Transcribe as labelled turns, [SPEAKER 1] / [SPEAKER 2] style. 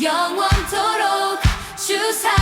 [SPEAKER 1] 영원토록 주사